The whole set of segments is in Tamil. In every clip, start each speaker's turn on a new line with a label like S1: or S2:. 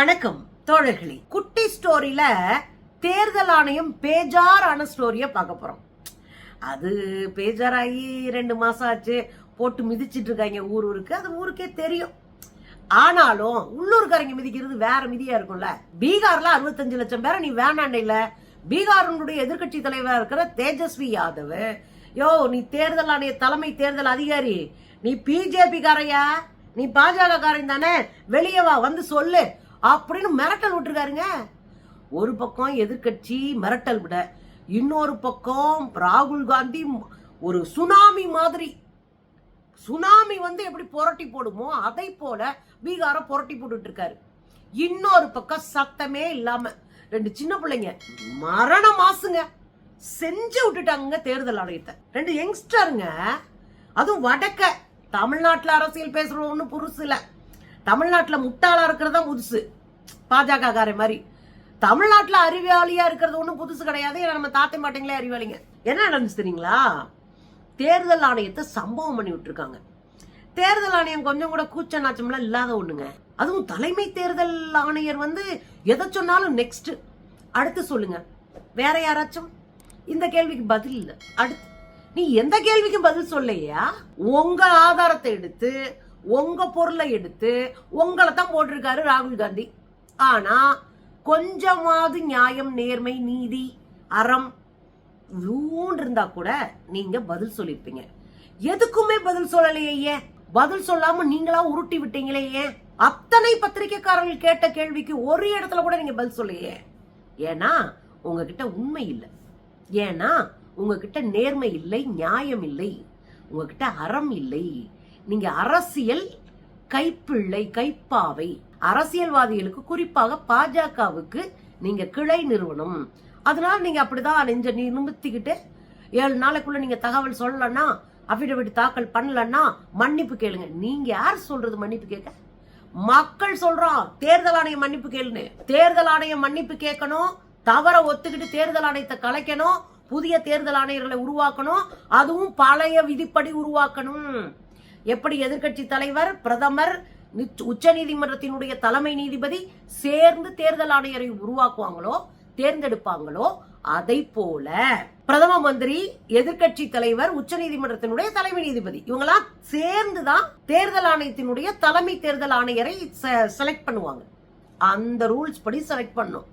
S1: வணக்கம் தோழர்களே. குட்டி ஸ்டோரியில தேர்தல் ஆணையம் பேஜாரான ஸ்டோரிய பார்க்க போறோம். அது பேஜாராகி ரெண்டு மாசம் ஆச்சு. போட்டு மிதிச்சிட்டு இருக்காங்க ஊர் ஊருக்கு. அது ஊருக்கே தெரியும். ஆனாலும் உள்ளூர்காரங்க மிதிக்கிறது வேற மிதியா இருக்கும்ல. பீகார்ல அறுபத்தஞ்சு லட்சம் பேரை நீ வேணாண்டையில பீகாரினுடைய எதிர்க்கட்சி தலைவராக இருக்கிற தேஜஸ்வி யாதவ். யோ நீ தேர்தல் ஆணைய தலைமை தேர்தல் அதிகாரி. நீ பிஜேபி காரையா? நீ பாஜக காரன் தானே? வெளியே வா வந்து சொல்லு. அப்படின்னு மிரட்டல் விட்டுருக்காருங்க. ஒரு பக்கம் எதிர்க்கட்சி மிரட்டல் விட இன்னொரு பக்கம் ராகுல் காந்தி ஒரு சுனாமி மாதிரி. சுனாமி வந்து எப்படி புரட்டி போடுமோ அதை போல பீகார புரட்டி போட்டுட்டு இருக்காரு. இன்னொரு பக்கம் சத்தமே இல்லாம ரெண்டு சின்ன பிள்ளைங்க மரண மாசுங்க. செஞ்சு விட்டுட்டாங்க தேர்தல் ஆணையத்தை. ரெண்டு யங்ஸ்டருங்க அதுவும் வடக்க தமிழ்நாட்டுல அரசியல் பேசுறது ஒன்றும் புதுசு தமிழ்நாட்டில் முட்டாளா இருக்கிறது தான் புதுசு. பாஜக காரை மாதிரி. தமிழ்நாட்டில் அறிவாளியா இருக்கிறது ஒன்றும் புதுசு கிடையாது. ஏன்னா நம்ம தாத்தை மாட்டிங்களே அறிவாளிங்க. என்ன நடந்துச்சு தெரியுங்களா? தேர்தல் ஆணையத்தை சம்பவம் பண்ணி விட்டுருக்காங்க. தேர்தல் ஆணையம் கொஞ்சம் கூட கூச்ச நாச்சம்லாம் இல்லாத ஒண்ணுங்க. அதுவும் தலைமை தேர்தல் ஆணையர் வந்து எதை சொன்னாலும் நெக்ஸ்ட் அடுத்து சொல்லுங்க. வேற யாராச்சும்? இந்த கேள்விக்கு பதில் இல்லை. அடுத்து. நீ எந்த கேள்விக்கும் பதில் சொல்லையா உங்க ஆதாரத்தை எடுத்து உங்க பொருளை எடுத்து உங்களை தான் போட்டிருக்காரு ராகுல் காந்தி. ஆனா கொஞ்சமாவது நியாயம் நேர்மை நீதி அறம் ஊன் இருந்தா கூட நீங்க பதில் சொல்லிருப்பீங்க. எதுக்குமே பதில் சொல்லலையே ஏன் பதில் சொல்லாம நீங்களா உருட்டி விட்டீங்களே ஏன் அத்தனை பத்திரிக்கைக்காரர்கள் கேட்ட கேள்விக்கு ஒரு இடத்துல கூட நீங்க பதில் சொல்லையே ஏன்னா உங்ககிட்ட உண்மை இல்லை. ஏன்னா உங்ககிட்ட நேர்மை இல்லை நியாயம் இல்லை. உங்ககிட்ட அறம் இல்லை. நீங்க அரசியல் கைப்பிள்ளை கைப்பாவை. அரசியல்வாதிகளுக்கு குறிப்பாக பாஜகவுக்கு நீங்க கிளை நிறுவனம். அதனால நீங்க அப்படிதான் நெஞ்ச நிமித்திக்கிட்டு ஏழு நாளைக்குள்ள நீங்க தகவல் சொல்லலன்னா அபிடவிட் தாக்கல் பண்ணலன்னா மன்னிப்பு கேளுங்க. நீங்க யார் சொல்றது மன்னிப்பு கேட்க? மக்கள் சொல்றோம் தேர்தல் ஆணையம் மன்னிப்பு கேளுன்னு. தேர்தல் ஆணையம் மன்னிப்பு கேட்கணும் தவற ஒத்துக்கிட்டு தேர்தல் ஆணையத்தை கலைக்கணும் புதிய தேர்தல் ஆணையர்களை உருவாக்கணும் அதுவும் பழைய விதிப்படி உருவாக்கணும். எப்படி எதிர்க்கட்சி தலைவர் பிரதமர் உச்ச நீதிமன்றத்தினுடைய தலைமை நீதிபதி சேர்ந்து தேர்தல் ஆணையரை உருவாக்குவாங்களோ தேர்ந்தெடுப்பாங்களோ அதை போல பிரதம மந்திரி எதிர்க்கட்சி தலைவர் உச்ச நீதிமன்றத்தினுடைய தலைமை நீதிபதி இவங்கெல்லாம் சேர்ந்துதான் தேர்தல் ஆணையத்தினுடைய தலைமை தேர்தல் ஆணையரை செலக்ட் பண்ணுவாங்க. அந்த ரூல்ஸ் படி செலக்ட் பண்ணும்.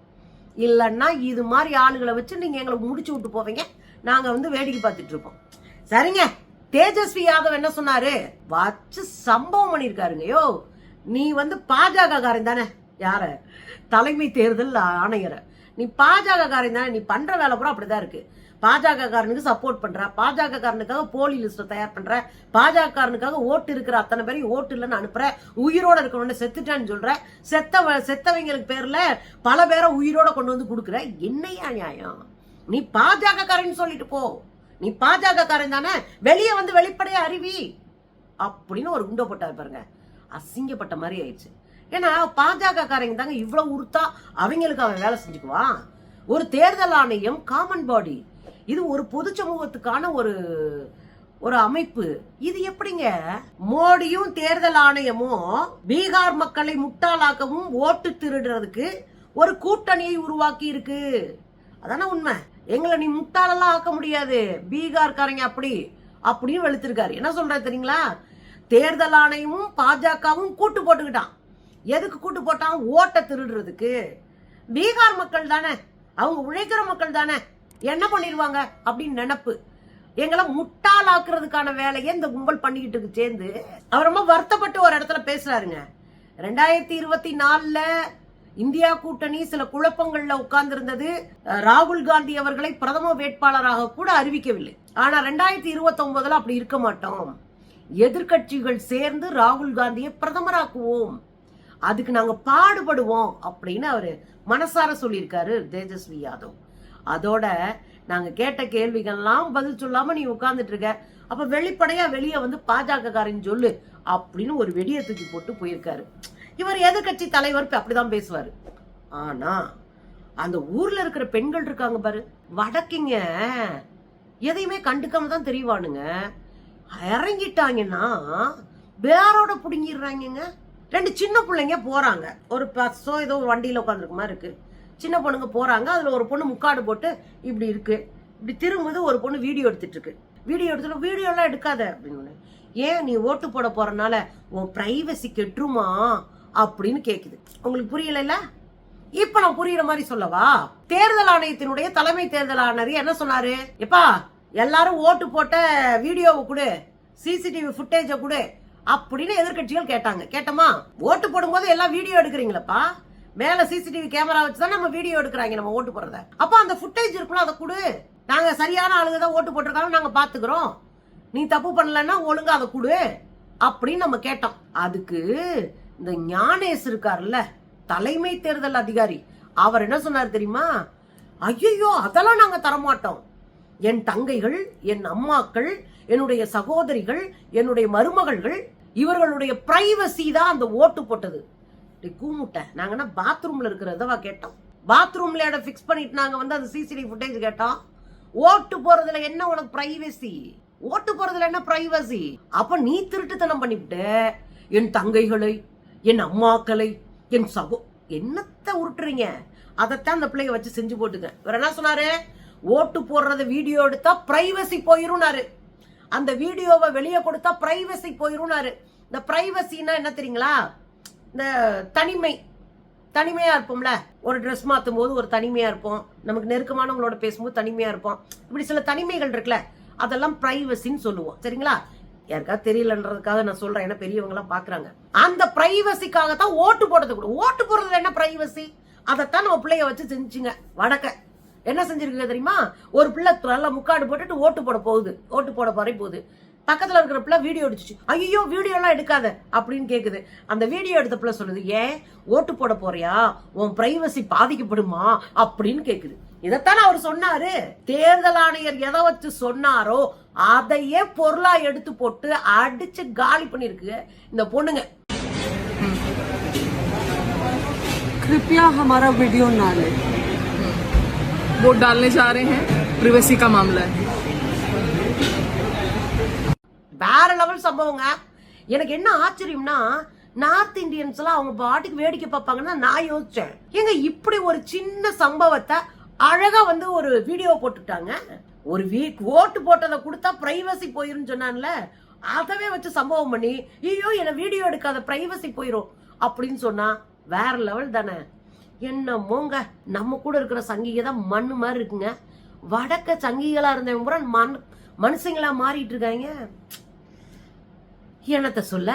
S1: இல்லைன்னா இது மாதிரி ஆளுகளை வச்சு நீங்க எங்களை முடிச்சு விட்டு போவீங்க. நாங்க வந்து வேடிக்கை பார்த்துட்டு இருப்போம். சரிங்க? தேஜஸ்வி யாதவ் என்ன சொன்னாரு? வச்சு சம்பவம் பண்ணிருக்காருங்க யோ நீ வந்து பாஜக காரன் தானே? யார? தலைமை தேர்தல் ஆணையரை. நீ பாஜக காரன் தானே? நீ பண்ற வேலை பூரா அப்படிதான் இருக்கு. பாஜக காரனுக்கு சப்போர்ட் பண்ற. பாஜக காரனுக்காக போலி லிஸ்ட் தயார் பண்ற. பாஜக காரனுக்காக ஓட்டு இருக்கிற அத்தனை பேரையும் ஓட்டு இல்லைன்னு அனுப்புற. உயிரோட இருக்கணும்னு செத்துட்டான்னு சொல்ற. செத்த செத்தவங்களுக்கு பேர்ல பல பேரை உயிரோட கொண்டு வந்து கொடுக்குற. என்னையா நியாயம்? நீ பாஜக காரன் சொல்லிட்டு போ. நீ பாஜக காரன் தானே? வெளியே வந்து வெளிப்படையா அறிவி. அப்படின்னு ஒரு குண்டோ போட்டார் பாருங்க. அசிங்கப்பட்ட மாதிரி ஆயிடுச்சு. ஏன்னா பாஜக காரங்க தாங்க இவ்வளவு உறுத்தா அவங்களுக்கு அவன் வேலை செஞ்சுக்குவான் ஒரு தேர்தல் ஆணையம் காமன் பாடி இது ஒரு பொது சமூகத்துக்கான ஒரு ஒரு அமைப்பு. இது எப்படிங்க? மோடியும் தேர்தல் ஆணையமும் பீகார் மக்களை முட்டாளாக்கவும் ஓட்டு திருடுறதுக்கு ஒரு கூட்டணியை உருவாக்கி இருக்கு அதான உண்மை? எங்களை நீ முட்டாளெல்லாம் ஆக்க முடியாது. பீகார்காரங்க அப்படி அப்படின்னு வெளுத்திருக்காரு. என்ன சொல்றாரு தெரியுங்களா? தேர்தல் ஆணையமும் பாஜகவும் கூட்டு போட்டுக்கிட்டான். எதுக்கு கூட்டு போட்டான்? ஓட்டை திருடுறதுக்கு. பீகார் மக்கள் தானே. அவங்க உழைக்கிற மக்கள் தானே. என்ன பண்ணிடுவாங்க அப்படின்னு நினப்பு. எங்களை முட்டாளாக்குறதுக்கான வேலையை இந்த கும்பல் பண்ணிக்கிட்டு இருக்கு சேர்ந்து. அவர் ரொம்ப வருத்தப்பட்டு ஒரு இடத்துல பேசுறாருங்க. ரெண்டாயிரத்தி இருபத்தி நாலுல இந்தியா கூட்டணி சில குழப்பங்கள்ல உட்கார்ந்து இருந்தது ராகுல் காந்தி அவர்களை பிரதம வேட்பாளராக கூட அறிவிக்கவில்லை. ஆனா ரெண்டாயிரத்தி இருபத்தி ஒன்பதுல அப்படி இருக்க மாட்டோம். எதிர்கட்சிகள் சேர்ந்து ராகுல் காந்தியை பிரதமராக்குவோம். அதுக்கு நாங்க பாடுபடுவோம் அப்படின்னு அவரு மனசார சொல்லியிருக்காரு தேஜஸ்வி யாதவ். அதோட நாங்க கேட்ட கேள்விகள்லாம் பதில் சொல்லாம நீ உட்கார்ந்துட்டு இருக்க. அப்ப வெளிப்படையா வெளியே வந்து பாஜக காரன் சொல்லு அப்படின்னு ஒரு வெடியை தூக்கி போட்டு போயிருக்காரு. இவர் எதிர்கட்சி தலைவர் அப்படிதான் பேசுவாரு. ஆனா அந்த ஊர்ல இருக்கிற பெண்கள் இருக்காங்க பாரு வடக்கிங்க எதையுமே கண்டுக்காம தான் தெரியவானுங்க இறங்கிட்டாங்கன்னா வேரோட பிடுங்கிடுறாங்கங்க. ரெண்டு சின்ன பிள்ளைங்க போறாங்க. ஒரு பஸ்ஸோ ஏதோ ஒரு வண்டியில உட்காந்துருக்க மாதிரி இருக்கு. சின்ன பொண்ணுங்க போறாங்க. அதுல ஒரு பொண்ணு முக்காடு போட்டு இப்படி இருக்கு. இப்படி திரும்புது ஒரு பொண்ணு வீடியோ எடுத்துட்டு இருக்கு. வீடியோ எடுத்துட்டு வீடியோ எல்லாம் எடுக்காத அப்படின்னு ஏன் நீ ஓட்டு போட போறனால உன் பிரைவசி கெட்டுருமா? அப்படின்னு கேக்குது. உங்களுக்கு புரியல இப்ப நான் புரியுற மாதிரி சொல்லவா? தேர்தல் ஆணையத்தினுடைய தலைமை தேர்தல் ஆணையர் என்ன சொன்னாரு? எப்பா எல்லாரும் ஓட்டு போட்ட வீடியோவை கொடு சிசிடிவி ஃபுட்டேஜை கொடு அப்படின்னு எதிர்க்கட்சிகள் கேட்டாங்க. கேட்டோமா? ஓட்டு போடும்போது எல்லாம் வீடியோ எடுக்கிறீங்களப்பா. மேல சிசிடிவி கேமரா வச்சு தான் நம்ம வீடியோ எடுக்கிறாங்க நம்ம ஓட்டு போடுறத. அப்ப அந்த ஃபுட்டேஜ் இருக்குல்ல அதை கொடு. நாங்க சரியான ஆளுங்க தான் ஓட்டு போட்டிருக்காங்க நாங்க பாத்துக்கிறோம். நீ தப்பு பண்ணலன்னா ஒழுங்கா அதை கொடு அப்படின்னு நம்ம கேட்டோம். அதுக்கு இந்த ஞானேஷ் இருக்கார்ல தலைமை தேர்தல் அதிகாரி. அவர் என்ன சொன்னார் தெரியுமா? ஐயோ அதெல்லாம் நாங்கள் தரமாட்டோம். என் தங்கைகள் என் அம்மாக்கள் என்னுடைய சகோதரிகள் என்னுடைய மருமகள்கள் இவர்களுடைய பிரைவசி தான் அந்த ஓட்டு போட்டது. கூமுட்டை நாங்க பாத்ரூம்ல இருக்கிறதவா கேட்டோம்? பாத்ரூம்ல இடம் ஃபிக்ஸ் பண்ணிட்டு நாங்க வந்து அந்த சிசிடிவி ஃபுட்டேஜ் கேட்டோம். ஓட்டு போறதுல என்ன உனக்கு பிரைவசி ஓட்டு போறதுல என்ன பிரைவசி அப்ப நீ திருட்டுத்தனம் பண்ணிவிட்டு. என் தங்கைகளை என் அம்மாக்களை என் சகோ என்னத்த உருட்டுறீங்க? அதைத்தான் அந்த பிள்ளைய வச்சு செஞ்சு போட்டுங்க இவர் என்ன சொன்னாரு? ஓட்டு போடுறத வீடியோ எடுத்தா பிரைவசி போயிரும்னாரு. அந்த வீடியோவை வெளியே கொடுத்தா பிரைவசி போயிரும்னாரு. இந்த பிரைவசின்னா என்ன தெரியுங்களா? இந்த தனிமை. தனிமையா இருப்போம்ல. ஒரு ட்ரெஸ் மாற்றும் போது ஒரு தனிமையா இருப்போம். நமக்கு நெருக்கமானவங்களோட பேசும்போது தனிமையா இருப்போம். இப்படி சில தனிமைகள் இருக்குல்ல அதெல்லாம் பிரைவசின்னு சொல்லுவோம். சரிங்களா? யாருக்காவது தெரியலன்றதுக்காக நான் சொல்றேன். ஏன்னா பெரியவங்க எல்லாம் பாக்குறாங்க. அந்த பிரைவசிக்காக தான் ஓட்டு போடுறது கூட. ஓட்டு போடுறதுல என்ன பிரைவசி அதைத்தான் நம்ம பிள்ளைய வச்சு செஞ்சுங்க. வடக்க என்ன செஞ்சிருக்கீங்க தெரியுமா? ஒரு பிள்ளை நல்லா முக்காடு போட்டுட்டு ஓட்டு போட போகுது. ஓட்டு போட போறே போகுது. பக்கத்துல இருக்கிற பிள்ளை வீடியோ எடுத்துச்சு ஐயோ வீடியோ எல்லாம் எடுக்காத அப்படின்னு கேக்குது அந்த வீடியோ எடுத்த பிள்ளை சொல்லுது ஏன் ஓட்டு போட போறியா உன் பிரைவசி பாதிக்கப்படுமா அப்படின்னு கேக்குது இதைத்தான் அவர் சொன்னாரு தேர்தல் ஆணையர் எதை வச்சு சொன்னாரோ அதையே பொருளா எடுத்து போட்டு அடிச்சு காலி பண்ணிருக்கு இந்த பொண்ணுங்க
S2: कृपया हमारा वीडियो ना लें
S3: वोट डालने जा रहे हैं प्रिवेसी का मामला है
S1: வேற லெவல் சம்பவங்க. எனக்கு என்ன ஆச்சரியம்னா நார்த் இந்தியன்ஸ் எல்லாம் அவங்க பாட்டுக்கு வேடிக்கை பார்ப்பாங்கன்னு நான் யோசிச்சேன். ஏங்க இப்படி ஒரு சின்ன சம்பவத்தை அழகா வந்து ஒரு வீடியோ போட்டுட்டாங்க. ஒரு வீக் ஓட்டு போட்டதை கொடுத்தா பிரைவசி போயிருன்னு சொன்னான்ல அதவே வச்சு சம்பவம் பண்ணி ஐயோ என்ன வீடியோ எடுக்காத பிரைவசி போயிரும் அப்படின்னு சொன்னா வேற லெவல் தானே. என்னமோங்க நம்ம கூட இருக்கிற சங்கிகை தான் மண்ணு மாதிரி இருக்குங்க. வடக்க சங்கிகளா இருந்தவங்க பூரா மண் மனுஷங்களா மாறிட்டு இருக்காங்க. கீழத்தை சொல்ல